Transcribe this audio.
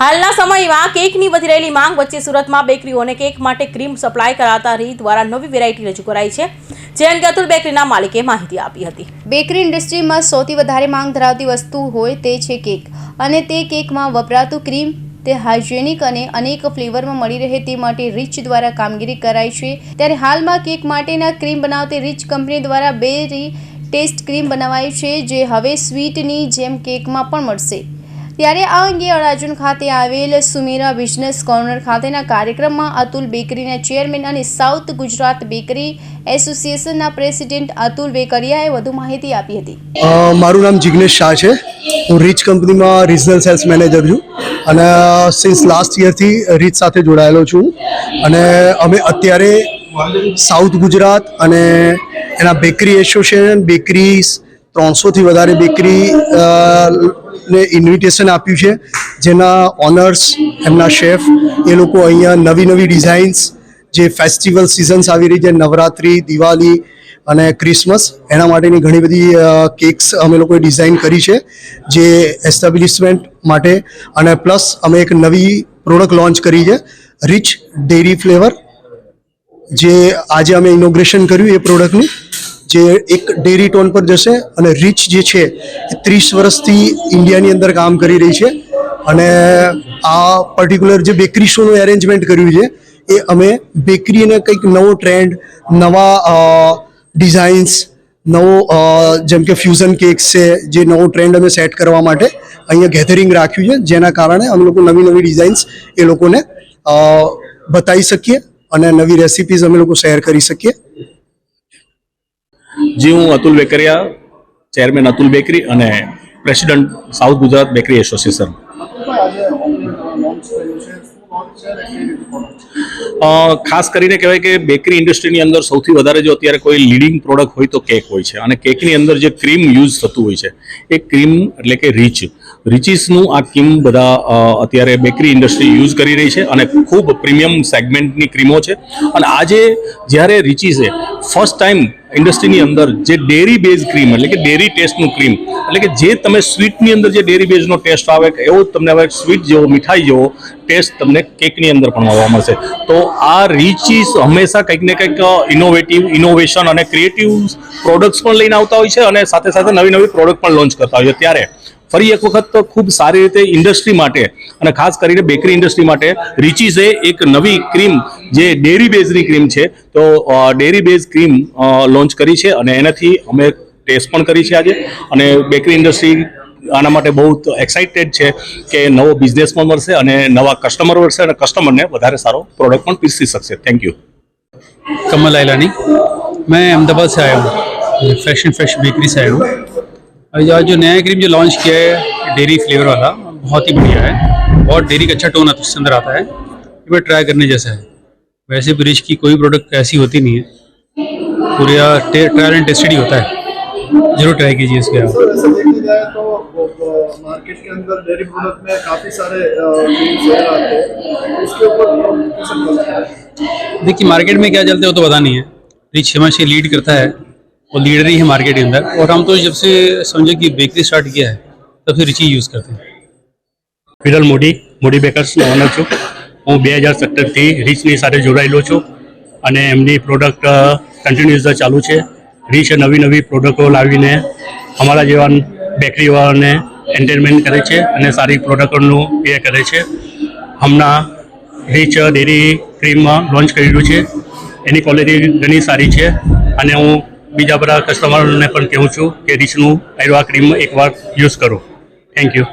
હાલના સમયમાં કેકની વધી રહેલી માંગ વચ્ચે સુરતમાં બેકરીઓને કેક માટે ક્રીમ સપ્લાય કરાતા રી દ્વારા નવી વેરાયટી રજૂ કરાઈ છે, જે અંગે અતુલ બેકરીના માલિકે માહિતી આપી હતી. બેકરી ઇન્ડસ્ટ્રીમાં સૌથી વધારે માંગ ધરાવતી વસ્તુ હોય તે છે કેક, અને તે કેકમાં વપરાતું ક્રીમ, તે હાઇજેનિક અને અનેક ફ્લેવરમાં મળી રહે તે માટે રીચ દ્વારા કામગીરી કરાઈ છે. ત્યારે હાલમાં કેક માટેના ક્રીમ બનાવતી રીચ કંપની દ્વારા બેરી ટેસ્ટ ક્રીમ બનાવાઈ છે, જે હવે સ્વીટની જેમ કેકમાં પણ મળશે. ત્યારે આ અંગે અડાજણ ખાતે આવેલ સુમીરા બિઝનેસ કોર્નર ખાતેના કાર્યક્રમમાં અતુલ બેકરીના ચેરમેન અને સાઉથ ગુજરાત બેકરી એસોસિએશનના પ્રેસિડેન્ટ અતુલ વેકરિયાએ વધુ માહિતી આપી હતી. મારું નામ જિગ્નેશ શાહ છે. હું રીચ કંપનીમાં રિજનલ સેલ્સ મેનેજર છું અને સિન્સ લાસ્ટ યરથી રીચ સાથે જોડાયેલો છું. અને અમે અત્યારે સાઉથ ગુજરાત અને એના બેકરી એસોસિએશન બેકરીઝ ત્રણસોથી વધારે બેકરી ને ઇન્વિટેશન આપ્યું છે. જેના ઓનર્સ એમના શેફ એ લોકો અહીંયા નવી નવી ડિઝાઇન્સ જે ફેસ્ટિવલ સિઝન્સ આવી રહી છે, નવરાત્રિ, દિવાળી અને ક્રિસમસ એના માટેની ઘણી બધી કેક્સ અમે લોકોએ ડિઝાઇન કરી છે, જે એસ્ટાબ્લિશમેન્ટ માટે. અને પ્લસ અમે એક નવી પ્રોડક્ટ લોન્ચ કરી છે રિચ ડેરી ફ્લેવર જે આજે અમે ઇનોગ્રેશન કર્યું એ પ્રોડક્ટનું જે એક ડેરી ટોન પર જશે અને રિચ જે છે, એ ત્રીસ વર્ષથી ઇન્ડિયાની અંદર કામ કરી રહી છે. અને આ પર્ટિક્યુલર જે બેકરી શોનું એરેન્જમેન્ટ કર્યું છે, એ અમે બેકરીને કંઈક નવો ટ્રેન્ડ નવા ડિઝાઇન્સ નવો જેમ કે ફ્યુઝન કેક્સ છે, જે નવો ટ્રેન્ડ અમે સેટ કરવા માટે અહીંયા ગેધરિંગ રાખ્યું છે, જેના કારણે અમે લોકો નવી નવી ડિઝાઇન્સ એ લોકોને બતાવી શકીએ અને નવી રેસિપીઝ અમે લોકો શેર કરી શકીએ. જી, હું અતુલ બેકરિયા, ચેરમેન અતુલ બેકરી અને president south Gujarat bakery association. ખાસ કરીને કહેવાય કે બેકરી ઇન્ડસ્ટ્રીની અંદર સૌથી વધારે જો અત્યારે કોઈ લીડિંગ પ્રોડક્ટ હોય તો કેક હોય છે. અને કેકની અંદર જે ક્રીમ યુઝ થતું હોય છે, એ ક્રીમ એટલે કે રીચ રીચીસનું આ ક્રીમ બધા અત્યારે બેકરી ઇન્ડસ્ટ્રી યુઝ કરી રહી છે અને ખૂબ પ્રીમિયમ સેગમેન્ટની ક્રીમો છે. અને આજે જ્યારે રીચીસે ફર્સ્ટ ટાઈમ ઇન્ડસ્ટ્રીની અંદર જે ડેરી બેઝ ક્રીમ, એટલે કે ડેરી ટેસ્ટનું ક્રીમ, એટલે કે જે તમે સ્વીટની અંદર જે ડેરી બેઝનો ટેસ્ટ આવે એવો તમને હવે સ્વીટ જેવો, મીઠાઈ જેવો ટેસ્ટ તમને કેકની અંદર પણ મળવા મળશે. તો આ રીચીસ હંમેશા કંઈક ને કંઈક ઇનોવેટિવ ઇનોવેશન અને ક્રિએટિવ પ્રોડક્ટ્સ પણ લઈને આવતા હોય છે અને સાથે સાથે નવી નવી પ્રોડક્ટ પણ લોન્ચ કરતા હોય છે. ત્યારે ફરી એક વખત ખૂબ સારી રીતે ઇન્ડસ્ટ્રી માટે અને ખાસ કરીને બેકરી ઇન્ડસ્ટ્રી માટે રિચીઝે એક નવી ક્રીમ જે ડેરી બેઝની ક્રીમ છે, તો ડેરી બેઝ ક્રીમ લોન્ચ કરી છે અને એનાથી અમે ટેસ્ટ પણ કરી છે આજે અને બેકરી ઇન્ડસ્ટ્રી આના માટે બહુ એક્સાઇટેડ છે કે નવો બિઝનેસ પણ મળશે અને નવા કસ્ટમર મળશે અને કસ્ટમરને વધારે સારો પ્રોડક્ટ પણ પીરસી શકશે. Thank you Kamal Aylani. મેં અમદાવાદ સે આયા હું. ફ્રેશ એન્ડ ફ્રેશ બેકરી સે આયા ये आज जो नया क्रीम जो लॉन्च किया है डेयरी फ्लेवर वाला बहुत ही बढ़िया है। और डेरी का अच्छा टोन उसके अंदर आता है। ये मैं ट्राई करने जैसा है। वैसे रिच की कोई प्रोडक्ट ऐसी होती नहीं है। पूरा ट्रायल एंड टेस्टेड ही होता है। ज़रूर ट्राई कीजिए इसके आप तो मार्केट के अंदर डेयरी प्रोडक्ट में काफ़ी सारे क्रीम्स वगैरह आते इसके ऊपर कैसे चलता देखिए मार्केट में क्या चलते हो तो पता नहीं है। रिच हमेशा लीड करता है। वो लीडर ही है मार्केट के अंदर और हम तो जब से समझे कि बेकरी स्टार्ट किया है तब से रिच ही यूज़ करते हैं વિરલ મોદી મોદી બેકર્સનો ઓનર છું હું બે હજાર સત્તરથી રીચની સાથે જોડાયેલો છું અને એમની પ્રોડક્ટ કન્ટિન્યુઅસ ચાલુ છે રીચ નવી નવી પ્રોડક્ટો લાવીને અમારા જેવા બેકરીવાળાને એન્ટરટેનમેન્ટ કરે છે અને સારી પ્રોડક્ટોનું એ કરે છે હમણાં રીચ ડેરી ક્રીમમાં લોન્ચ કરેલું છે એની ક્વોલિટી ઘણી સારી છે અને હું બીજા બધા કસ્ટમરોને પણ કહું છું કે રીચનું આયુર્વા ક્રીમ એકવાર યુઝ કરો. Thank you